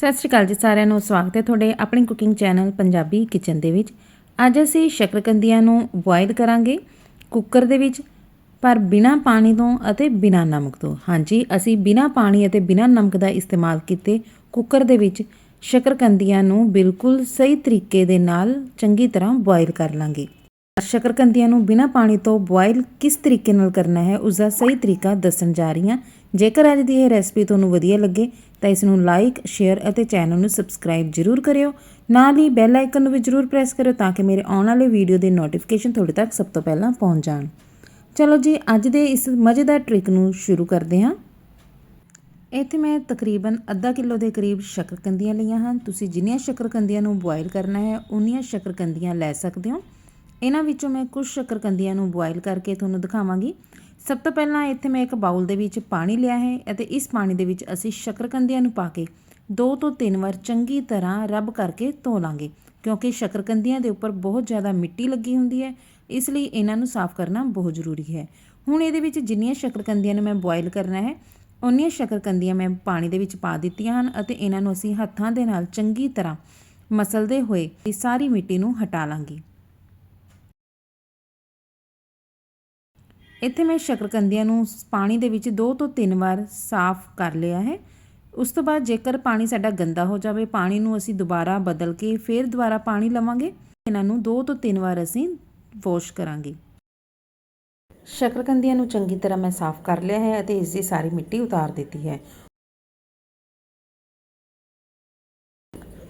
ਸਤਿ ਸ਼੍ਰੀ ਅਕਾਲ ਜੀ ਸਾਰਿਆਂ ਨੂੰ, ਸਵਾਗਤ ਹੈ ਤੁਹਾਡੇ ਆਪਣੇ ਕੁਕਿੰਗ ਚੈਨਲ ਪੰਜਾਬੀ ਕਿਚਨ ਦੇ ਵਿੱਚ। ਅੱਜ ਅਸੀਂ ਸ਼ੱਕਰਕੰਦੀਆਂ ਨੂੰ ਬੋਇਲ ਕਰਾਂਗੇ ਕੁੱਕਰ ਦੇ ਵਿੱਚ, ਪਰ ਬਿਨਾ ਪਾਣੀ ਤੋਂ ਅਤੇ ਬਿਨਾ ਨਮਕ ਤੋਂ। ਹਾਂਜੀ, ਅਸੀਂ ਬਿਨਾ ਪਾਣੀ ਅਤੇ ਬਿਨਾ ਨਮਕ ਦਾ ਇਸਤੇਮਾਲ ਕੀਤੇ ਕੁੱਕਰ ਦੇ ਵਿੱਚ ਸ਼ੱਕਰਕੰਦੀਆਂ ਨੂੰ ਬਿਲਕੁਲ ਸਹੀ ਤਰੀਕੇ ਦੇ ਨਾਲ ਚੰਗੀ ਤਰ੍ਹਾਂ ਬੋਇਲ ਕਰ ਲਾਂਗੇ। ਸ਼ੱਕਰਕੰਦੀਆਂ ਨੂੰ ਬਿਨਾਂ ਪਾਣੀ ਤੋਂ ਬੋਇਲ ਕਿਸ ਤਰੀਕੇ ਨਾਲ ਕਰਨਾ ਹੈ ਉਸ ਦਾ ਸਹੀ ਤਰੀਕਾ ਦੱਸਣ ਜਾ ਰਹੀ ਹਾਂ। ਜੇਕਰ ਅੱਜ ਦੀ ਇਹ ਰੈਸਪੀ ਤੁਹਾਨੂੰ ਵਧੀਆ ਲੱਗੇ, ਤਾਂ ਇਸ ਨੂੰ ਲਾਈਕ, ਸ਼ੇਅਰ ਅਤੇ ਚੈਨਲ ਨੂੰ ਸਬਸਕ੍ਰਾਈਬ ਜ਼ਰੂਰ ਕਰਿਓ। ਨਾਲ ਹੀ ਬੈਲ ਆਈਕਨ ਨੂੰ ਵੀ ਜ਼ਰੂਰ ਪ੍ਰੈਸ ਕਰਿਓ ਤਾਂ ਕਿ ਮੇਰੇ ਆਉਣ ਵਾਲੇ ਵੀਡੀਓ ਦੇ ਨੋਟੀਫਿਕੇਸ਼ਨ ਤੁਹਾਡੇ ਤੱਕ ਸਭ ਤੋਂ ਪਹਿਲਾਂ ਪਹੁੰਚ ਜਾਣ। ਚਲੋ ਜੀ, ਅੱਜ ਦੇ ਇਸ ਮਜ਼ੇਦਾਰ ਟ੍ਰਿਕ ਨੂੰ ਸ਼ੁਰੂ ਕਰਦੇ ਹਾਂ। ਇੱਥੇ ਮੈਂ ਤਕਰੀਬਨ ਅੱਧਾ ਕਿਲੋ ਦੇ ਕਰੀਬ ਸ਼ੱਕਰਕੰਦੀਆਂ ਲਈਆਂ ਹਨ। ਤੁਸੀਂ ਜਿੰਨੀਆਂ ਸ਼ੱਕਰਕੰਦੀਆਂ ਨੂੰ ਬੋਇਲ ਕਰਨਾ ਹੈ, ਉਨੀਆਂ ਸ਼ੱਕਰਕੰਦੀਆਂ ਲੈ ਸਕਦੇ ਹੋ। ਇਹਨਾਂ ਵਿੱਚੋਂ ਮੈਂ ਕੁਝ ਸ਼ੱਕਰਕੰਦੀਆਂ ਨੂੰ ਬੋਇਲ ਕਰਕੇ ਤੁਹਾਨੂੰ ਦਿਖਾਵਾਂਗੀ। ਸਭ ਤੋਂ ਪਹਿਲਾਂ ਇੱਥੇ ਮੈਂ ਇੱਕ ਬਾਉਲ ਦੇ ਵਿੱਚ ਪਾਣੀ ਲਿਆ ਹੈ ਅਤੇ ਇਸ ਪਾਣੀ ਦੇ ਵਿੱਚ ਅਸੀਂ ਸ਼ੱਕਰਕੰਦੀਆਂ ਨੂੰ ਪਾ ਕੇ ਦੋ ਤੋਂ ਤਿੰਨ ਵਾਰ ਚੰਗੀ ਤਰ੍ਹਾਂ ਰਬ ਕਰਕੇ ਧੋ ਲਾਂਗੇ, ਕਿਉਂਕਿ ਸ਼ੱਕਰਕੰਦੀਆਂ ਦੇ ਉੱਪਰ ਬਹੁਤ ਜ਼ਿਆਦਾ ਮਿੱਟੀ ਲੱਗੀ ਹੁੰਦੀ ਹੈ, ਇਸ ਲਈ ਇਹਨਾਂ ਨੂੰ ਸਾਫ਼ ਕਰਨਾ ਬਹੁਤ ਜ਼ਰੂਰੀ ਹੈ। ਹੁਣ ਇਹਦੇ ਵਿੱਚ ਜਿੰਨੀਆਂ ਸ਼ੱਕਰਕੰਦੀਆਂ ਨੂੰ ਮੈਂ ਬੋਇਲ ਕਰਨਾ ਹੈ, ਉਨੀਆਂ ਸ਼ੱਕਰਕੰਦੀਆਂ ਮੈਂ ਪਾਣੀ ਦੇ ਵਿੱਚ ਪਾ ਦਿੱਤੀਆਂ ਹਨ ਅਤੇ ਇਹਨਾਂ ਨੂੰ ਅਸੀਂ ਹੱਥਾਂ ਦੇ ਨਾਲ ਚੰਗੀ ਤਰ੍ਹਾਂ ਮਸਲਦੇ ਹੋਏ ਇਹ ਸਾਰੀ ਮਿੱਟੀ ਨੂੰ ਹਟਾ ਲਾਂਗੇ। ਇੱਥੇ ਮੈਂ ਸ਼ੱਕਰਕੰਦੀਆਂ ਨੂੰ ਪਾਣੀ ਦੇ ਵਿੱਚ ਦੋ ਤੋਂ ਤਿੰਨ ਵਾਰ ਸਾਫ਼ ਕਰ ਲਿਆ ਹੈ। ਉਸ ਤੋਂ ਬਾਅਦ ਜੇਕਰ ਪਾਣੀ ਸਾਡਾ ਗੰਦਾ ਹੋ ਜਾਵੇ, ਪਾਣੀ ਨੂੰ ਅਸੀਂ ਦੁਬਾਰਾ ਬਦਲ ਕੇ ਫਿਰ ਦੁਬਾਰਾ ਪਾਣੀ ਲਵਾਂਗੇ। ਇਹਨਾਂ ਨੂੰ ਦੋ ਤੋਂ ਤਿੰਨ ਵਾਰ ਅਸੀਂ ਵਾਸ਼ ਕਰਾਂਗੇ। ਸ਼ੱਕਰਕੰਦੀਆਂ ਨੂੰ ਚੰਗੀ ਤਰ੍ਹਾਂ ਮੈਂ ਸਾਫ਼ ਕਰ ਲਿਆ ਹੈ ਅਤੇ ਇਸ ਦੀ ਸਾਰੀ ਮਿੱਟੀ ਉਤਾਰ ਦਿੱਤੀ ਹੈ।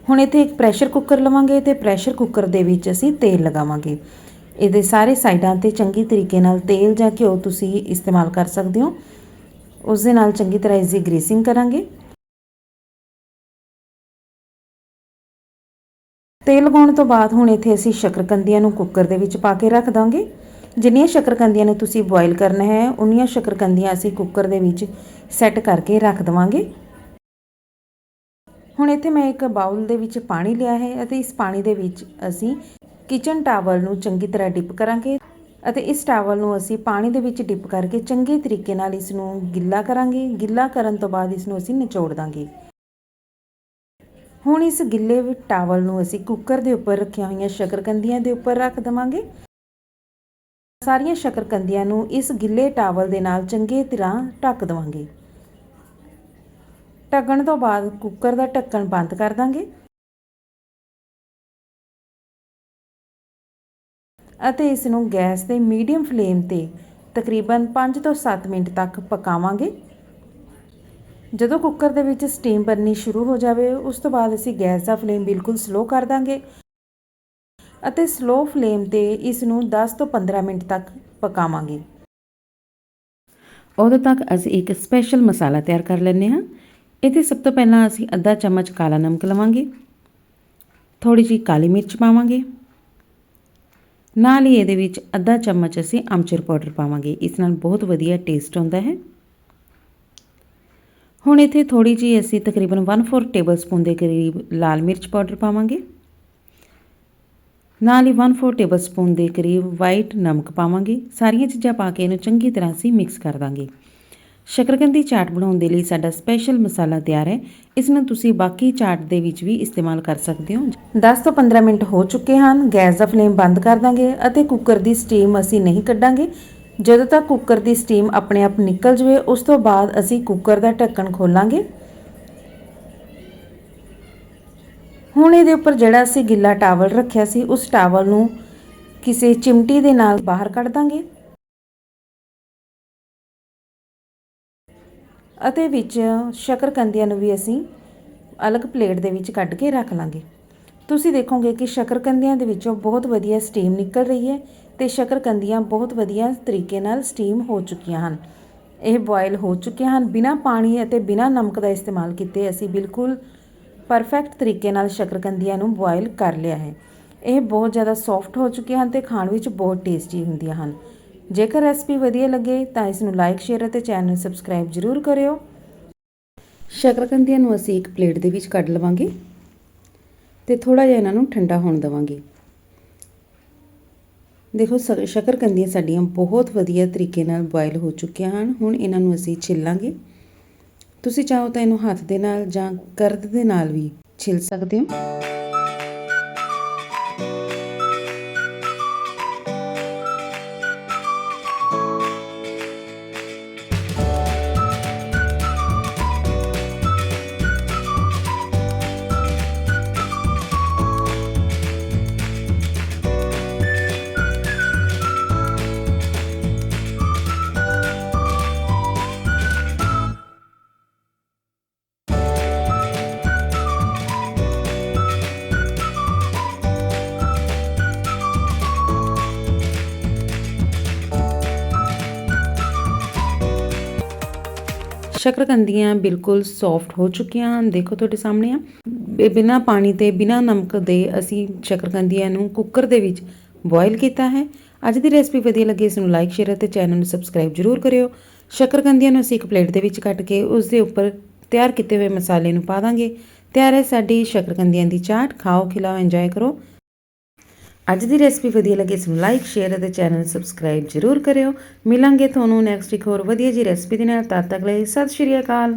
ਹੁਣ ਇੱਥੇ ਇੱਕ ਪ੍ਰੈਸ਼ਰ ਕੁੱਕਰ ਲਵਾਂਗੇ ਤੇ ਪ੍ਰੈਸ਼ਰ ਕੁੱਕਰ ਦੇ ਵਿੱਚ ਅਸੀਂ ਤੇਲ ਲਗਾਵਾਂਗੇ। ਇਹਦੇ ਸਾਰੇ ਸਾਈਡਾਂ ਤੇ ਚੰਗੀ ਤਰੀਕੇ ਨਾਲ ਤੇਲ ਜਾਂ ਘਿਓ ਤੁਸੀਂ ਇਸਤੇਮਾਲ ਕਰ ਸਕਦੇ ਹੋ। ਉਸ ਦੇ ਨਾਲ ਚੰਗੀ ਤਰ੍ਹਾਂ ਇਸ ਦੀ ਗਰੀਸਿੰਗ ਕਰਾਂਗੇ। ਤੇਲ ਲਗਾਉਣ ਤੋਂ ਬਾਅਦ ਹੁਣ ਇੱਥੇ ਅਸੀਂ ਸ਼ੱਕਰਕੰਦੀਆਂ ਨੂੰ ਕੁੱਕਰ ਦੇ ਵਿੱਚ ਪਾ ਕੇ ਰੱਖ ਦਾਂਗੇ। ਜਿੰਨੀਆਂ ਸ਼ੱਕਰਕੰਦੀਆਂ ਨੇ ਤੁਸੀਂ ਬੋਇਲ ਕਰਨਾ ਹੈ, ਉਨੀਆਂ ਸ਼ੱਕਰਕੰਦੀਆਂ ਅਸੀਂ ਕੁੱਕਰ ਦੇ ਵਿੱਚ ਸੈੱਟ ਕਰਕੇ ਰੱਖ ਦਵਾਂਗੇ। ਹੁਣ ਇੱਥੇ ਮੈਂ ਇੱਕ ਬਾਉਲ ਦੇ ਵਿੱਚ ਪਾਣੀ ਲਿਆ ਹੈ ਅਤੇ ਇਸ ਪਾਣੀ ਦੇ ਵਿੱਚ ਅਸੀਂ ਕਿਚਨ ਟਾਵਲ ਨੂੰ ਚੰਗੀ ਤਰ੍ਹਾਂ ਡਿਪ ਕਰਾਂਗੇ ਅਤੇ ਇਸ ਟਾਵਲ ਨੂੰ ਅਸੀਂ ਪਾਣੀ ਦੇ ਵਿੱਚ ਡਿਪ ਕਰਕੇ ਚੰਗੇ ਤਰੀਕੇ ਨਾਲ ਇਸ ਨੂੰ ਗਿੱਲਾ ਕਰਾਂਗੇ। ਗਿੱਲਾ ਕਰਨ ਤੋਂ ਬਾਅਦ ਇਸ ਨੂੰ ਅਸੀਂ ਨਿਚੋੜ ਦਾਂਗੇ। ਹੁਣ ਇਸ ਗਿੱਲੇ ਟਾਵਲ ਨੂੰ ਅਸੀਂ ਕੁੱਕਰ ਦੇ ਉੱਪਰ ਰੱਖੀਆਂ ਹੋਈਆਂ ਸ਼ੱਕਰਕੰਦੀਆਂ ਦੇ ਉੱਪਰ ਰੱਖ ਦਵਾਂਗੇ। ਸਾਰੀਆਂ ਸ਼ਕਰਕੰਦੀਆਂ ਨੂੰ ਇਸ ਗਿੱਲੇ ਟਾਵਲ ਦੇ ਨਾਲ ਚੰਗੇ ਤਰ੍ਹਾਂ ਢੱਕ ਦਵਾਂਗੇ। ਢੱਕਣ ਤੋਂ ਬਾਅਦ ਕੁੱਕਰ ਦਾ ਢੱਕਣ ਬੰਦ ਕਰ ਦਾਂਗੇ। ਅਤੇ ਇਸ ਨੂੰ ਗੈਸ ਦੇ ਮੀਡੀਅਮ ਫਲੇਮ ਤੇ ਤਕਰੀਬਨ 5 ਤੋਂ 7 ਮਿੰਟ ਤੱਕ ਪਕਾਵਾਂਗੇ। ਜਦੋਂ ਕੁੱਕਰ ਦੇ ਵਿੱਚ ਸਟੀਮ ਬਣਨੀ ਸ਼ੁਰੂ ਹੋ ਜਾਵੇ, ਉਸ ਤੋਂ ਬਾਅਦ ਅਸੀਂ ਗੈਸ ਦਾ ਫਲੇਮ ਬਿਲਕੁਲ ਸਲੋ ਕਰ ਦਾਂਗੇ ਅਤੇ ਸਲੋ ਫਲੇਮ ਤੇ ਇਸ ਨੂੰ 10 ਤੋਂ 15 ਮਿੰਟ ਤੱਕ ਪਕਾਵਾਂਗੇ। ਉਦੋਂ ਤੱਕ ਅਸੀਂ ਇੱਕ ਸਪੈਸ਼ਲ ਮਸਾਲਾ ਤਿਆਰ ਕਰ ਲੈਂਦੇ ਹਾਂ। ਇਹਦੇ ਸਭ ਤੋਂ ਪਹਿਲਾਂ ਅਸੀਂ ਅੱਧਾ ਚਮਚ ਕਾਲਾ ਨਮਕ ਲਵਾਂਗੇ। ਥੋੜੀ ਜਿਹੀ ਕਾਲੀ ਮਿਰਚ ਪਾਵਾਂਗੇ। ਨਾਲ ਹੀ ਇਹਦੇ ਵਿੱਚ ਅੱਧਾ ਚਮਚ ਅਸੀਂ ਅਮਚੂਰ ਪਾਊਡਰ ਪਾਵਾਂਗੇ। ਇਸ ਨਾਲ ਬਹੁਤ ਵਧੀਆ ਟੇਸਟ ਆਉਂਦਾ ਹੈ। ਹੁਣ ਇੱਥੇ ਥੋੜੀ ਜਿਹੀ ਅਸੀਂ ਤਕਰੀਬਨ 1/4 ਟੇਬਲਸਪੂਨ ਦੇ ਕਰੀਬ ਲਾਲ ਮਿਰਚ ਪਾਊਡਰ ਪਾਵਾਂਗੇ। ਨਾਲ ਹੀ 1/4 ਟੇਬਲਸਪੂਨ ਦੇ ਕਰੀਬ ਵਾਈਟ ਨਮਕ ਪਾਵਾਂਗੇ। ਸਾਰੀਆਂ ਚੀਜ਼ਾਂ ਪਾ ਕੇ ਇਹਨੂੰ ਚੰਗੀ ਤਰ੍ਹਾਂ ਅਸੀਂ ਮਿਕਸ ਕਰ ਦਾਂਗੇ। ਸ਼ੱਕਰਕੰਦੀ ਚਾਟ ਬਣਾਉਣ ਦੇ ਲਈ ਸਾਡਾ ਸਪੈਸ਼ਲ ਮਸਾਲਾ ਤਿਆਰ ਹੈ। ਇਸ ਨੂੰ ਤੁਸੀਂ ਬਾਕੀ ਚਾਟ ਦੇ ਵਿੱਚ ਵੀ ਇਸਤੇਮਾਲ ਕਰ ਸਕਦੇ ਹੋ। 10 ਤੋਂ 15 ਮਿੰਟ ਹੋ ਚੁੱਕੇ ਹਨ। ਗੈਸ ਦਾ ਫਲੇਮ ਬੰਦ ਕਰ ਦਾਂਗੇ ਅਤੇ ਕੁੱਕਰ ਦੀ ਸਟੀਮ ਅਸੀਂ ਨਹੀਂ ਕੱਢਾਂਗੇ। ਜਦੋਂ ਤੱਕ ਕੁੱਕਰ ਦੀ ਸਟੀਮ ਆਪਣੇ ਆਪ ਨਿਕਲ ਜਵੇ, ਉਸ ਤੋਂ ਬਾਅਦ ਅਸੀਂ ਕੁੱਕਰ ਦਾ ਢੱਕਣ ਖੋਲਾਂਗੇ। ਹੁਣ ਇਹਦੇ ਉੱਪਰ ਜਿਹੜਾ ਅਸੀਂ ਗਿੱਲਾ ਟਾਵਲ ਰੱਖਿਆ ਸੀ, ਉਸ ਟਾਵਲ ਨੂੰ ਕਿਸੇ ਚਿਮਟੀ ਦੇ ਨਾਲ ਬਾਹਰ ਕੱਢ ਦਾਂਗੇ। ਅਤੇ ਵਿੱਚ ਸ਼ੱਕਰਕੰਦੀਆਂ ਨੂੰ ਵੀ ਅਸੀਂ ਅਲੱਗ ਪਲੇਟ ਦੇ ਵਿੱਚ ਕੱਢ ਕੇ ਰੱਖ ਲਾਂਗੇ। ਤੁਸੀਂ ਦੇਖੋਗੇ ਕਿ ਸ਼ੱਕਰਕੰਦੀਆਂ ਦੇ ਵਿੱਚੋਂ ਬਹੁਤ ਵਧੀਆ ਸਟੀਮ ਨਿਕਲ ਰਹੀ ਹੈ ਤੇ ਸ਼ੱਕਰਕੰਦੀਆਂ ਬਹੁਤ ਵਧੀਆ ਤਰੀਕੇ ਨਾਲ ਸਟੀਮ ਹੋ ਚੁੱਕੀਆਂ ਹਨ। ਇਹ ਬੋਇਲ ਹੋ ਚੁੱਕੀਆਂ ਹਨ। ਬਿਨਾ ਪਾਣੀ ਅਤੇ ਬਿਨਾ ਨਮਕ ਦਾ ਇਸਤੇਮਾਲ ਕੀਤੇ ਅਸੀਂ ਬਿਲਕੁਲ ਪਰਫੈਕਟ ਤਰੀਕੇ ਨਾਲ ਸ਼ੱਕਰਕੰਦੀਆਂ ਨੂੰ ਬੋਇਲ ਕਰ ਲਿਆ ਹੈ। ਇਹ ਬਹੁਤ ਜ਼ਿਆਦਾ ਸੌਫਟ ਹੋ ਚੁੱਕੀਆਂ ਹਨ ਤੇ ਖਾਣ ਵਿੱਚ ਬਹੁਤ ਟੇਸਟੀ ਹੁੰਦੀਆਂ ਹਨ। ਜੇਕਰ ਰੈਸਪੀ ਵਧੀਆ ਲੱਗੇ ਤਾਂ ਇਸ ਨੂੰ ਲਾਈਕ ਸ਼ੇਅਰ ਅਤੇ ਚੈਨਲ ਸਬਸਕ੍ਰਾਈਬ ਜ਼ਰੂਰ ਕਰਿਓ। ਸ਼ੱਕਰਕੰਦੀਆਂ ਨੂੰ ਅਸੀਂ ਇੱਕ ਪਲੇਟ ਦੇ ਵਿੱਚ ਕੱਢ ਲਵਾਂਗੇ ਤੇ ਥੋੜਾ ਜਿਹਾ ਇਹਨਾਂ ਨੂੰ ਠੰਡਾ ਹੋਣ ਦੇਵਾਂਗੇ। ਦੇਖੋ, ਸ- ਸ਼ੱਕਰਕੰਦੀਆਂ ਸਾਡੀਆਂ ਬਹੁਤ ਵਧੀਆ ਤਰੀਕੇ ਨਾਲ ਬੋਇਲ ਹੋ ਚੁੱਕੀਆਂ ਹਨ। ਹੁਣ ਇਹਨਾਂ ਨੂੰ ਅਸੀਂ ਛਿੱਲਾਂਗੇ। ਤੁਸੀਂ ਚਾਹੋ ਤਾਂ ਇਹਨੂੰ ਹੱਥ ਦੇ ਨਾਲ ਜਾਂ ਕਰਦ ਦੇ ਨਾਲ ਵੀ ਛਿੱਲ ਸਕਦੇ ਹੋ। ਸ਼ਕਰਕੰਦੀਆਂ ਬਿਲਕੁਲ ਸੌਫਟ ਹੋ ਚੁੱਕੀਆਂ ਹਨ। ਦੇਖੋ ਤੁਹਾਡੇ ਸਾਹਮਣੇ ਆ। ਬ- ਬਿਨਾਂ ਪਾਣੀ ਤੇ, ਬਿਨਾਂ ਨਮਕ ਦੇ ਅਸੀਂ ਸ਼ਕਰਕੰਦੀਆਂ ਨੂੰ ਕੁੱਕਰ ਦੇ ਵਿੱਚ ਬੋਇਲ ਕੀਤਾ ਹੈ। ਅੱਜ ਦੀ ਰੈਸਪੀ ਵਧੀਆ ਲੱਗੀ ਇਸ ਨੂੰ ਲਾਈਕ ਸ਼ੇਅਰ ਅਤੇ ਚੈਨਲ ਨੂੰ ਸਬਸਕ੍ਰਾਈਬ ਜ਼ਰੂਰ ਕਰਿਓ। ਸ਼ਕਰਕੰਦੀਆਂ ਨੂੰ ਅਸੀਂ ਇੱਕ ਪਲੇਟ ਦੇ ਵਿੱਚ ਕੱਟ ਕੇ ਉਸ ਦੇ ਉੱਪਰ ਤਿਆਰ ਕੀਤੇ ਹੋਏ ਮਸਾਲੇ ਨੂੰ ਪਾ ਦਾਂਗੇ। ਤਿਆਰ ਹੈ ਸਾਡੀ ਸ਼ਕਰਕੰਦੀਆਂ ਦੀ ਚਾਟ। ਖਾਓ, ਖਿਲਾਓ ਇੰਜੋਏ ਕਰੋ। ਅੱਜ ਦੀ ਰੈਸਪੀ ਵਧੀਆ ਲੱਗੇ ਇਸ ਨੂੰ ਲਾਈਕ ਸ਼ੇਅਰ ਅਤੇ ਚੈਨਲ ਸਬਸਕ੍ਰਾਈਬ ਜ਼ਰੂਰ ਕਰਿਓ। ਮਿਲਾਂਗੇ ਤੁਹਾਨੂੰ ਨੈਕਸਟ ਇੱਕ ਹੋਰ ਵਧੀਆ ਜੀ ਰੈਸਪੀ ਦੇ ਨਾਲ, ਤਦ ਤੱਕ ਲਈ ਸਤਿ ਸ਼੍ਰੀ ਅਕਾਲ।